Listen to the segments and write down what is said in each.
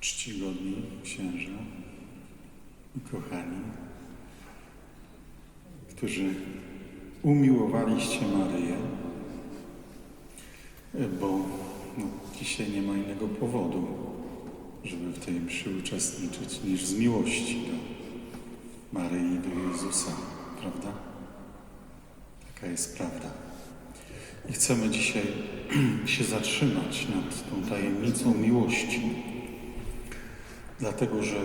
czcigodni księża i kochani, którzy umiłowaliście Maryję, bo no, dzisiaj nie ma innego powodu, żeby w tej mszy uczestniczyć niż z miłości do Maryi do Jezusa, prawda? Taka jest prawda. I chcemy dzisiaj się zatrzymać nad tą tajemnicą miłości, dlatego że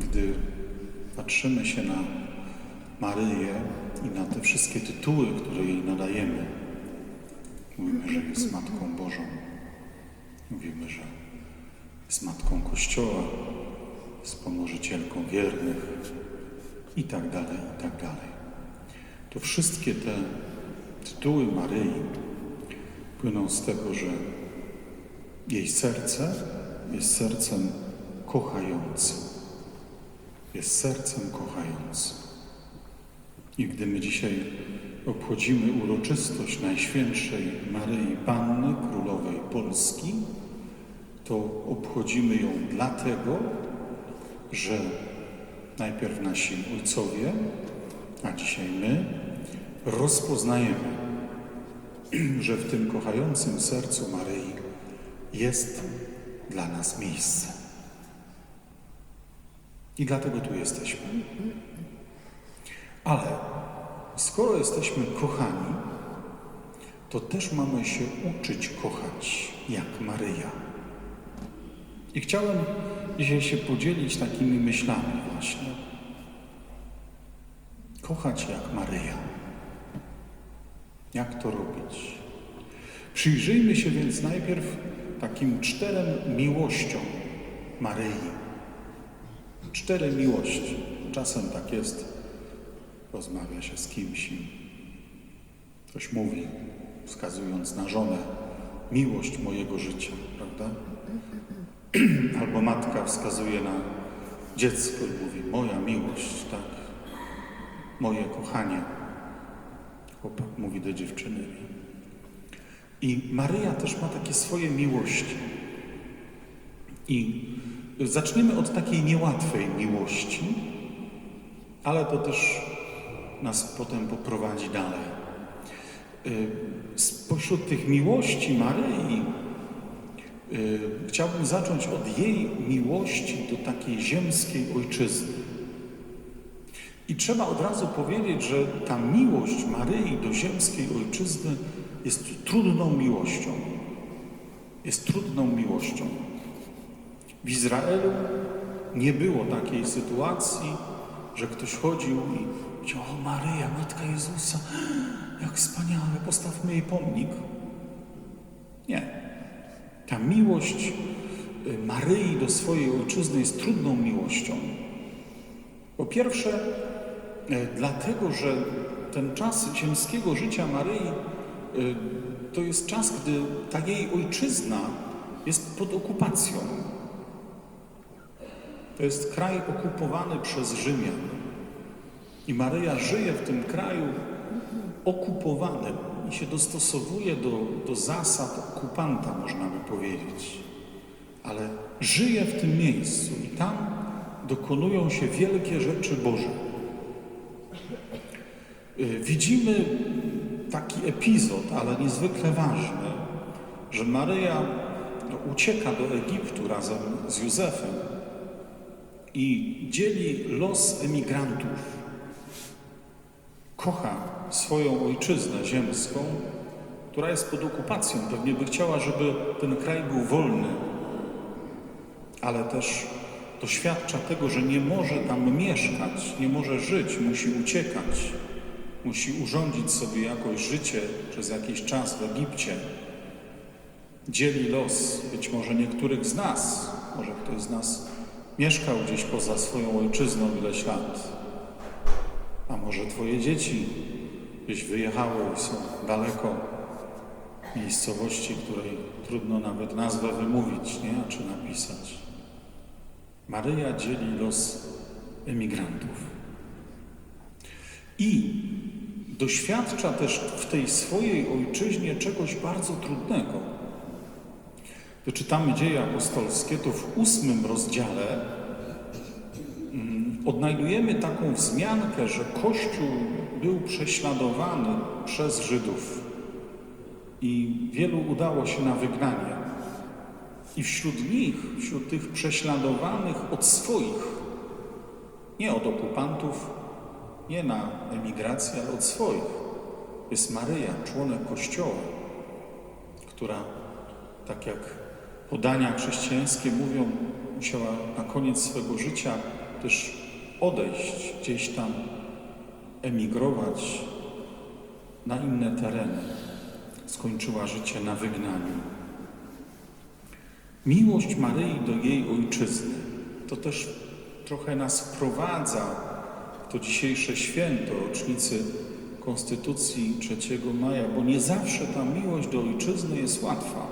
gdy patrzymy się na Maryję i na te wszystkie tytuły, które jej nadajemy, mówimy, że jest Matką Bożą, mówimy, że jest Matką Kościoła, jest pomożycielką wiernych i tak dalej, i tak dalej. To wszystkie te tytuły Maryi płyną z tego, że jej serce jest sercem kochającym. Jest sercem kochającym. I gdy my dzisiaj obchodzimy uroczystość Najświętszej Maryi Panny, Królowej Polski, to obchodzimy ją dlatego, że najpierw nasi ojcowie, a dzisiaj my, rozpoznajemy, że w tym kochającym sercu Maryi jest dla nas miejsce. I dlatego tu jesteśmy. Ale skoro jesteśmy kochani, to też mamy się uczyć kochać jak Maryja. I chciałem dzisiaj się podzielić takimi myślami właśnie. Kochać jak Maryja. Jak to robić? Przyjrzyjmy się więc najpierw takim czterem miłościom Maryi. Cztery miłości. Czasem tak jest. Rozmawia się z kimś ktoś mówi, wskazując na żonę, miłość mojego życia, prawda? Albo matka wskazuje na dziecko i mówi, moja miłość, tak? Moje kochanie. Chłopak mówi do dziewczyny. I Maryja też ma takie swoje miłości. I zaczniemy od takiej niełatwej miłości, ale to też nas potem poprowadzi dalej. Y, Spośród tych miłości Maryi y, chciałbym zacząć od jej miłości do takiej ziemskiej ojczyzny. I trzeba od razu powiedzieć, że ta miłość Maryi do ziemskiej ojczyzny jest trudną miłością. Jest trudną miłością. W Izraelu nie było takiej sytuacji, że ktoś chodził i powiedział, o Maryja, Matka Jezusa, jak wspaniale, postawmy jej pomnik. Nie. Ta miłość y, Maryi do swojej ojczyzny jest trudną miłością. Po pierwsze, y, dlatego, że ten czas ziemskiego życia Maryi y, to jest czas, gdy ta jej ojczyzna jest pod okupacją. To jest kraj okupowany przez Rzymian. I Maryja żyje w tym kraju okupowanym i się dostosowuje do, do zasad okupanta, można by powiedzieć. Ale żyje w tym miejscu i tam dokonują się wielkie rzeczy Boże. Y, Widzimy taki epizod, ale niezwykle ważny, że Maryja no, ucieka do Egiptu razem z Józefem i dzieli los emigrantów. Kocha swoją ojczyznę ziemską, która jest pod okupacją. Pewnie by chciała, żeby ten kraj był wolny, ale też doświadcza tego, że nie może tam mieszkać, nie może żyć, musi uciekać. Musi urządzić sobie jakoś życie przez jakiś czas w Egipcie. Dzieli los być może niektórych z nas, może ktoś z nas mieszkał gdzieś poza swoją ojczyzną ileś lat, a może Twoje dzieci gdzieś wyjechały i są daleko miejscowości, której trudno nawet nazwę wymówić, nie? A czy napisać. Maryja dzieli los emigrantów. I doświadcza też w tej swojej ojczyźnie czegoś bardzo trudnego. Gdy czytamy dzieje apostolskie, to w ósmym rozdziale mm, odnajdujemy taką wzmiankę, że Kościół był prześladowany przez Żydów i wielu udało się na wygnanie. I wśród nich, wśród tych prześladowanych od swoich, nie od okupantów, nie na emigrację, ale od swoich, jest Maryja, członek Kościoła, która, tak jak podania chrześcijańskie mówią, musiała na koniec swego życia też odejść gdzieś tam, emigrować na inne tereny. Skończyła życie na wygnaniu. Miłość Maryi do jej ojczyzny to też trochę nas wprowadza w to dzisiejsze święto rocznicy Konstytucji 3 maja, bo nie zawsze ta miłość do ojczyzny jest łatwa.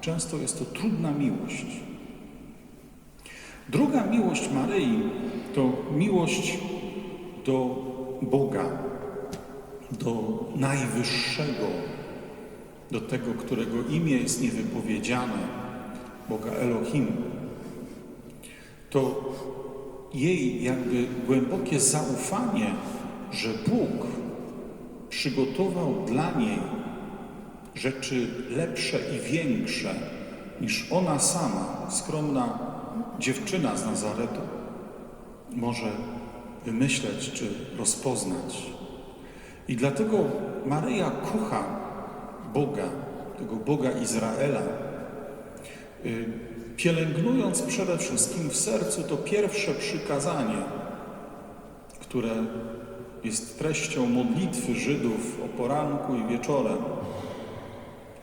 Często jest to trudna miłość. Druga miłość Maryi to miłość do Boga, do Najwyższego, do tego, którego imię jest niewypowiedziane, Boga Elohim. To jej jakby głębokie zaufanie, że Bóg przygotował dla niej rzeczy lepsze i większe niż ona sama, skromna dziewczyna z Nazaretu, może wymyśleć czy rozpoznać. I dlatego Maryja kocha Boga, tego Boga Izraela, y, pielęgnując przede wszystkim w sercu to pierwsze przykazanie, które jest treścią modlitwy Żydów o poranku i wieczorem.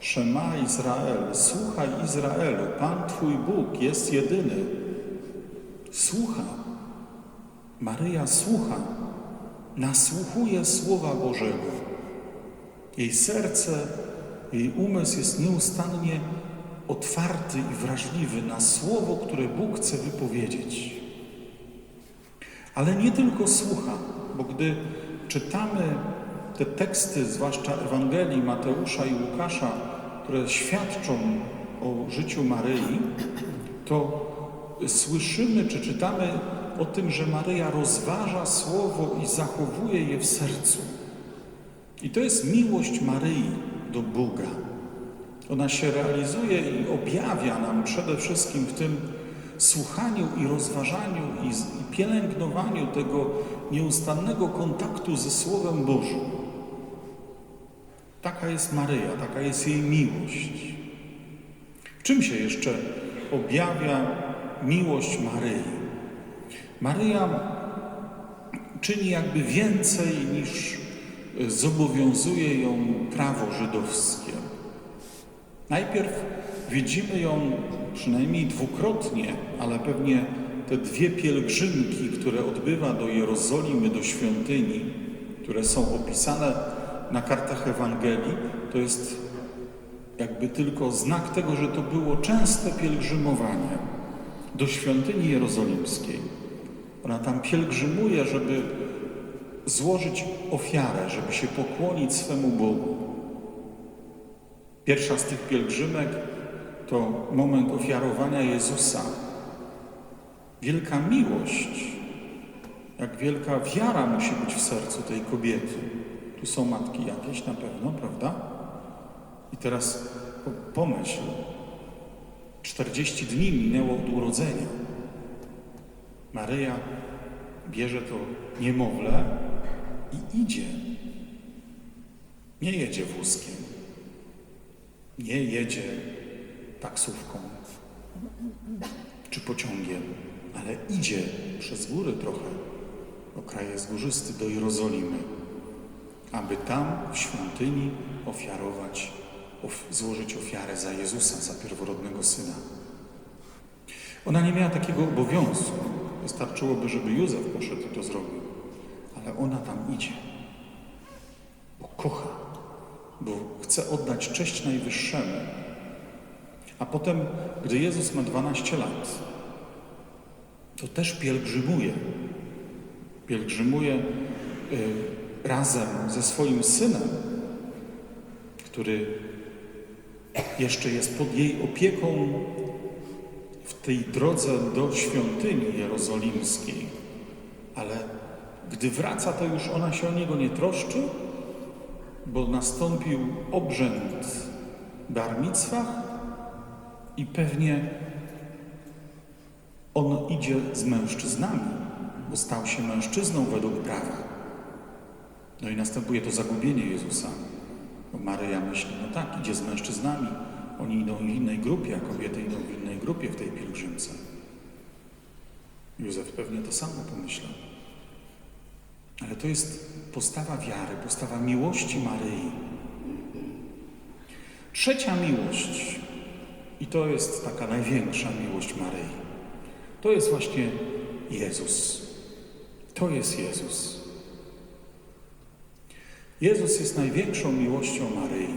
Szema Izrael, słuchaj Izraelu, Pan Twój Bóg jest jedyny. Słucha. Maryja słucha, nasłuchuje Słowa Bożego. Jej serce, jej umysł jest nieustannie otwarty i wrażliwy na Słowo, które Bóg chce wypowiedzieć. Ale nie tylko słucha, bo gdy czytamy te teksty, zwłaszcza Ewangelii Mateusza i Łukasza, które świadczą o życiu Maryi, to słyszymy czy czytamy o tym, że Maryja rozważa słowo i zachowuje je w sercu. I to jest miłość Maryi do Boga. Ona się realizuje i objawia nam przede wszystkim w tym słuchaniu i rozważaniu i, pielęgnowaniu tego nieustannego kontaktu ze Słowem Bożym. Taka jest Maryja, taka jest jej miłość. Czym się jeszcze objawia miłość Maryi? Maryja czyni jakby więcej niż zobowiązuje ją prawo żydowskie. Najpierw widzimy ją przynajmniej dwukrotnie, ale pewnie te dwie pielgrzymki, które odbywa do Jerozolimy, do świątyni, które są opisane na kartach Ewangelii, to jest jakby tylko znak tego, że to było częste pielgrzymowanie do świątyni jerozolimskiej. Ona tam pielgrzymuje, żeby złożyć ofiarę, żeby się pokłonić swemu Bogu. Pierwsza z tych pielgrzymek to moment ofiarowania Jezusa. Wielka miłość, jak wielka wiara musi być w sercu tej kobiety. Są matki jakieś na pewno, prawda? I teraz pomyśl, 40 dni minęło od urodzenia. Maryja bierze to niemowlę i idzie. Nie jedzie wózkiem, nie jedzie taksówką czy pociągiem, ale idzie przez góry trochę, bo kraj jest górzysty, do Jerozolimy, aby tam w świątyni ofiarować, of, złożyć ofiarę za Jezusa, za pierworodnego Syna. Ona nie miała takiego obowiązku. Wystarczyłoby, żeby Józef poszedł i to zrobił. Ale ona tam idzie, bo kocha, bo chce oddać cześć Najwyższemu. A potem, gdy Jezus ma 12 lat, to też pielgrzymuje. Pielgrzymuje y, razem ze swoim synem, który jeszcze jest pod jej opieką w tej drodze do świątyni jerozolimskiej, ale gdy wraca, to już ona się o niego nie troszczy, bo nastąpił obrzęd bar mitzvah i pewnie on idzie z mężczyznami, bo stał się mężczyzną według prawa. No i następuje to zagubienie Jezusa. Bo Maryja myśli, no tak, idzie z mężczyznami, oni idą w innej grupie, a kobiety idą w innej grupie w tej pielgrzymce. Józef pewnie to samo pomyślał. Ale to jest postawa wiary, postawa miłości Maryi. Trzecia miłość, i to jest taka największa miłość Maryi, to jest właśnie Jezus. To jest Jezus. Jezus jest największą miłością Maryi.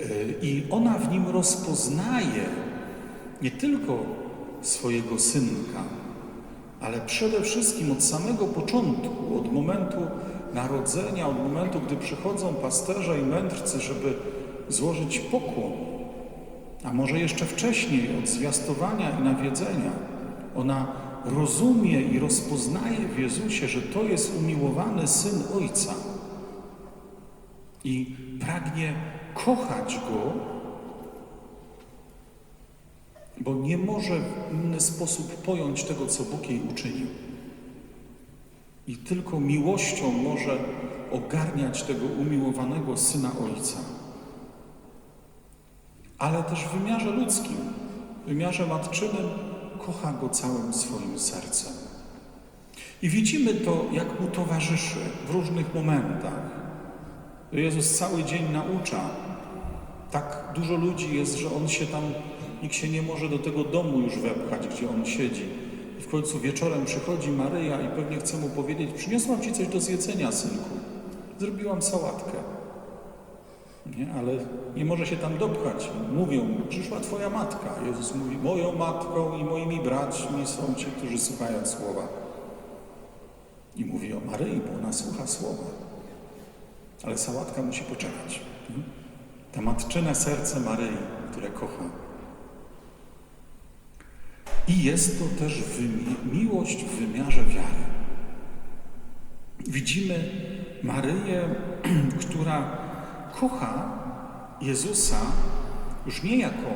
Yy, I ona w nim rozpoznaje nie tylko swojego synka, ale przede wszystkim od samego początku, od momentu narodzenia, od momentu, gdy przychodzą pasterze i mędrcy, żeby złożyć pokłon, a może jeszcze wcześniej, od zwiastowania i nawiedzenia, ona rozumie i rozpoznaje w Jezusie, że to jest umiłowany syn Ojca i pragnie kochać go, bo nie może w inny sposób pojąć tego, co Bóg jej uczynił. I tylko miłością może ogarniać tego umiłowanego syna Ojca. Ale też w wymiarze ludzkim, w wymiarze matczynym, kocha go całym swoim sercem. I widzimy to, jak mu towarzyszy w różnych momentach. Jezus cały dzień naucza. Tak dużo ludzi jest, że on się tam, nikt się nie może do tego domu już wepchać, gdzie on siedzi. I w końcu wieczorem przychodzi Maryja i pewnie chce mu powiedzieć: Przyniosłam ci coś do zjedzenia, synku. Zrobiłam sałatkę. Nie, ale nie może się tam dopchać. Mówią, przyszła Twoja matka. Jezus mówi, moją matką i moimi braćmi są ci, którzy słuchają słowa. I mówi o Maryi, bo ona słucha słowa. Ale sałatka musi poczekać. Ta matczyne serce Maryi, które kocha. I jest to też miłość w wymiarze wiary. Widzimy Maryję, która kocha Jezusa już nie jako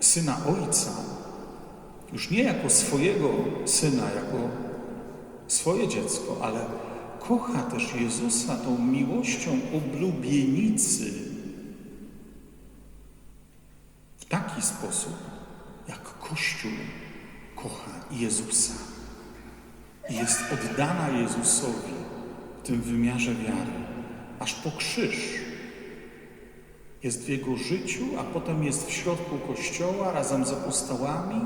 syna Ojca, już nie jako swojego syna, jako swoje dziecko, ale kocha też Jezusa tą miłością oblubienicy w taki sposób, jak Kościół kocha Jezusa jest oddana Jezusowi w tym wymiarze wiary, aż po krzyż. Jest w Jego życiu, a potem jest w środku Kościoła razem z apostołami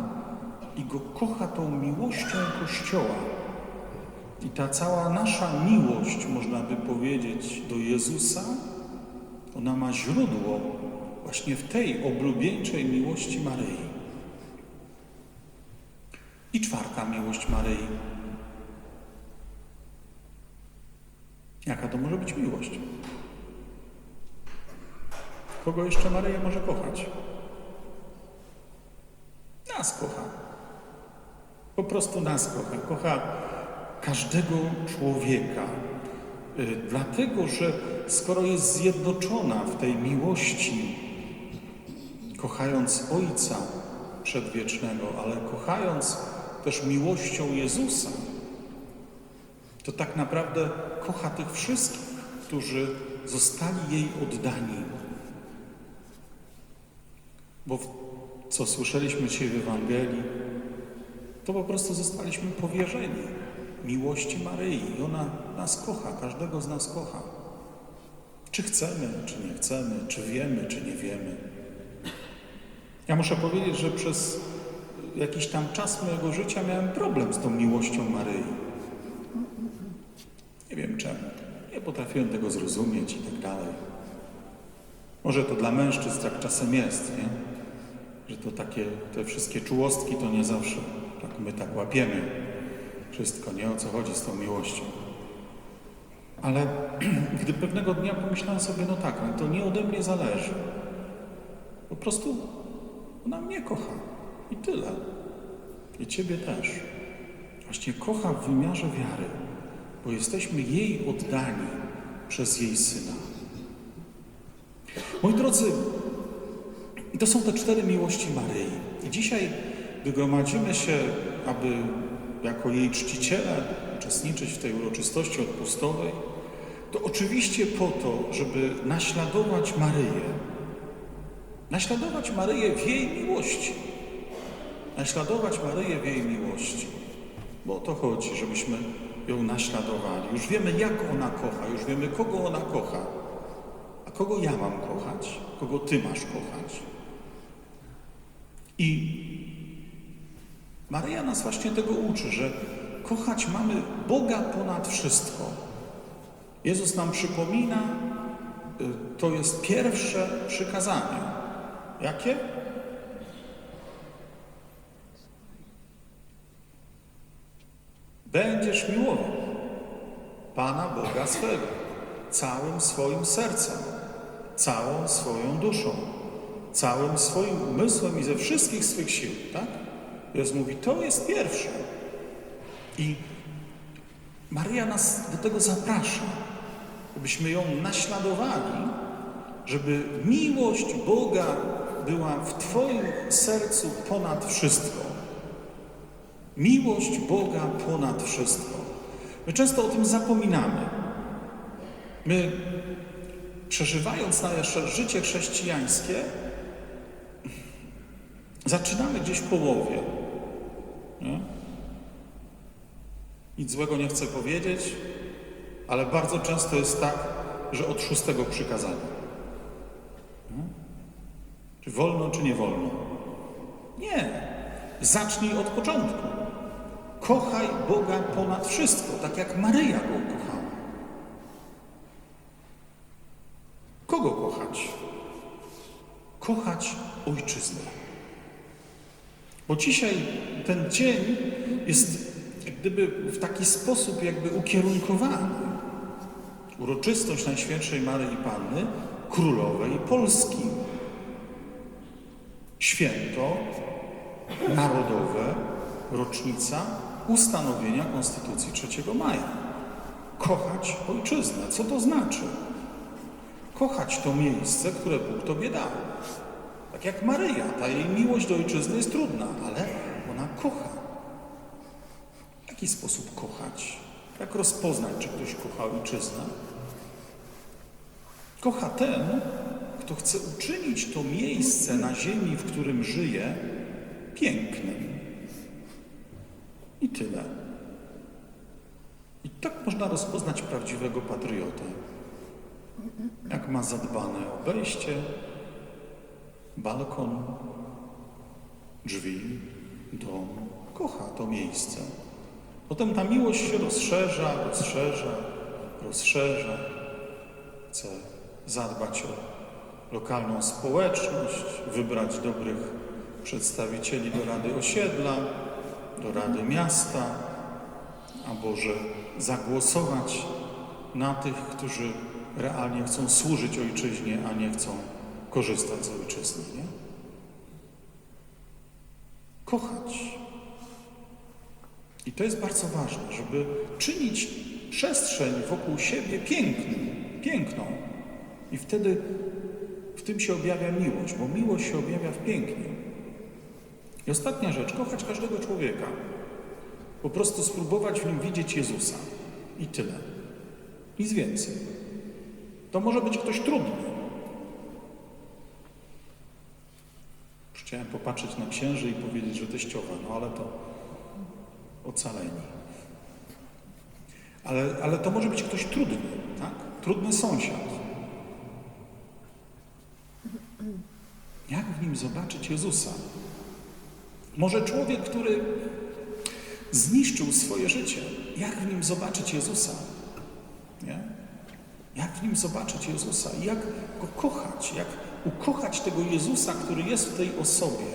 i Go kocha tą miłością Kościoła. I ta cała nasza miłość, można by powiedzieć, do Jezusa, ona ma źródło właśnie w tej oblubieńczej miłości Maryi. I czwarta miłość Maryi. Jaka to może być miłość? Kogo jeszcze Maryja może kochać? Nas kocha. Po prostu nas kocha. Kocha każdego człowieka. Y, dlatego, że skoro jest zjednoczona w tej miłości, kochając Ojca Przedwiecznego, ale kochając też miłością Jezusa, to tak naprawdę kocha tych wszystkich, którzy zostali jej oddani. Bo co słyszeliśmy dzisiaj w Ewangelii, to po prostu zostaliśmy powierzeni miłości Maryi. I ona nas kocha, każdego z nas kocha. Czy chcemy, czy nie chcemy, czy wiemy, czy nie wiemy. Ja muszę powiedzieć, że przez jakiś tam czas mojego życia miałem problem z tą miłością Maryi. Nie wiem czemu. Nie potrafiłem tego zrozumieć i tak dalej. Może to dla mężczyzn tak czasem jest, nie? Że to takie, te wszystkie czułostki to nie zawsze tak my tak łapiemy wszystko, nie o co chodzi z tą miłością. Ale gdy pewnego dnia pomyślałem sobie, no tak, no to nie ode mnie zależy. Po prostu ona mnie kocha. I tyle. I Ciebie też. Właśnie kocha w wymiarze wiary, bo jesteśmy jej oddani przez jej syna. Moi drodzy, to są te cztery miłości Maryi. I dzisiaj wygromadzimy się, aby jako jej czciciele uczestniczyć w tej uroczystości odpustowej. To oczywiście po to, żeby naśladować Maryję. Naśladować Maryję w jej miłości. Naśladować Maryję w jej miłości. Bo o to chodzi, żebyśmy ją naśladowali. Już wiemy, jak ona kocha, już wiemy, kogo ona kocha. A kogo ja mam kochać? Kogo ty masz kochać? I Maryja nas właśnie tego uczy, że kochać mamy Boga ponad wszystko. Jezus nam przypomina, y, to jest pierwsze przykazanie. Jakie? Będziesz miłował Pana Boga swego całym swoim sercem, całą swoją duszą, całym swoim umysłem i ze wszystkich swych sił, tak? Jezus mówi, to jest pierwsze. I Maria nas do tego zaprasza, żebyśmy ją naśladowali, żeby miłość Boga była w Twoim sercu ponad wszystko. Miłość Boga ponad wszystko. My często o tym zapominamy. My, przeżywając nasze życie chrześcijańskie, zaczynamy gdzieś w połowie. Nie? Nic złego nie chcę powiedzieć, ale bardzo często jest tak, że od szóstego przykazania. Nie? Czy wolno, czy nie wolno? Nie. Zacznij od początku. Kochaj Boga ponad wszystko, tak jak Maryja go kochała. Kogo kochać? Kochać ojczyznę. Bo dzisiaj ten dzień jest gdyby w taki sposób jakby ukierunkowany. Uroczystość Najświętszej Maryi Panny, Królowej Polski. Święto narodowe, rocznica ustanowienia Konstytucji 3 maja. Kochać ojczyznę. Co to znaczy? Kochać to miejsce, które Bóg Tobie dał. Tak jak Maryja, ta jej miłość do ojczyzny jest trudna, ale ona kocha. W jaki sposób kochać? Jak rozpoznać, czy ktoś kocha ojczyznę? Kocha ten, kto chce uczynić to miejsce na ziemi, w którym żyje, pięknym. I tyle. I tak można rozpoznać prawdziwego patriotę. Jak ma zadbane obejście, balkon, drzwi, dom, kocha to miejsce. Potem ta miłość się rozszerza, rozszerza, rozszerza. Chce zadbać o lokalną społeczność, wybrać dobrych przedstawicieli do Rady Osiedla, do Rady Miasta, a Boże zagłosować na tych, którzy realnie chcą służyć ojczyźnie, a nie chcą korzystać z ojczyzny. Nie? Kochać. I to jest bardzo ważne, żeby czynić przestrzeń wokół siebie pięknym, piękną. I wtedy w tym się objawia miłość, bo miłość się objawia w pięknie. I ostatnia rzecz, kochać każdego człowieka. Po prostu spróbować w nim widzieć Jezusa. I tyle. Nic więcej. To może być ktoś trudny. Już Chciałem popatrzeć na księży i powiedzieć, że teściowa, no ale to ocaleni. Ale, ale to może być ktoś trudny, tak? Trudny sąsiad. Jak w nim zobaczyć Jezusa? Może człowiek, który zniszczył swoje życie, jak w nim zobaczyć Jezusa? Nie? Jak w nim zobaczyć Jezusa? Jak go kochać? Jak ukochać tego Jezusa, który jest w tej osobie?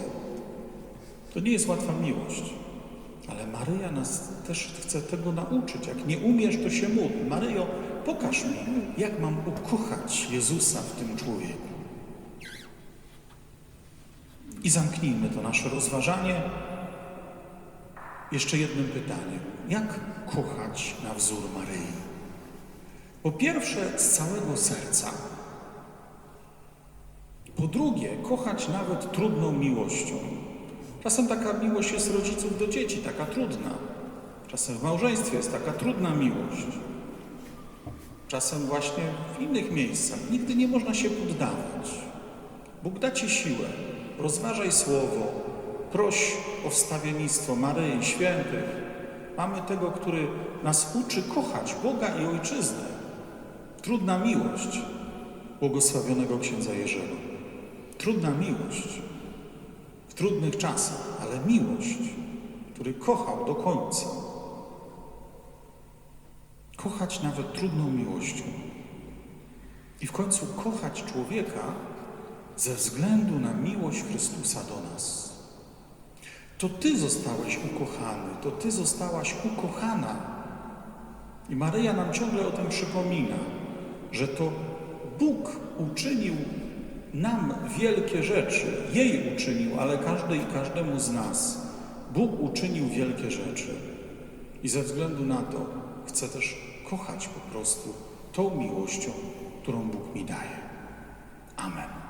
To nie jest łatwa miłość. Ale Maryja nas też chce tego nauczyć. Jak nie umiesz, to się módl. Maryjo, pokaż mi, jak mam ukochać Jezusa w tym człowieku. I zamknijmy to nasze rozważanie jeszcze jednym pytaniem. Jak kochać na wzór Maryi? Po pierwsze, z całego serca. Po drugie, kochać nawet trudną miłością. Czasem taka miłość jest rodziców do dzieci, taka trudna. Czasem w małżeństwie jest taka trudna miłość. Czasem właśnie w innych miejscach. Nigdy nie można się poddawać. Bóg da Ci siłę. Rozważaj słowo. Proś o wstawiennictwo Maryi, świętych. Mamy tego, który nas uczy kochać Boga i Ojczyznę. Trudna miłość błogosławionego księdza Jerzego. Trudna miłość w trudnych czasach, ale miłość, który kochał do końca. Kochać nawet trudną miłością. I w końcu kochać człowieka ze względu na miłość Chrystusa do nas. To Ty zostałeś ukochany, to Ty zostałaś ukochana. I Maryja nam ciągle o tym przypomina, że to Bóg uczynił nam wielkie rzeczy. Jej uczynił, ale każdej i każdemu z nas. Bóg uczynił wielkie rzeczy. I ze względu na to chcę też kochać po prostu tą miłością, którą Bóg mi daje. Amen.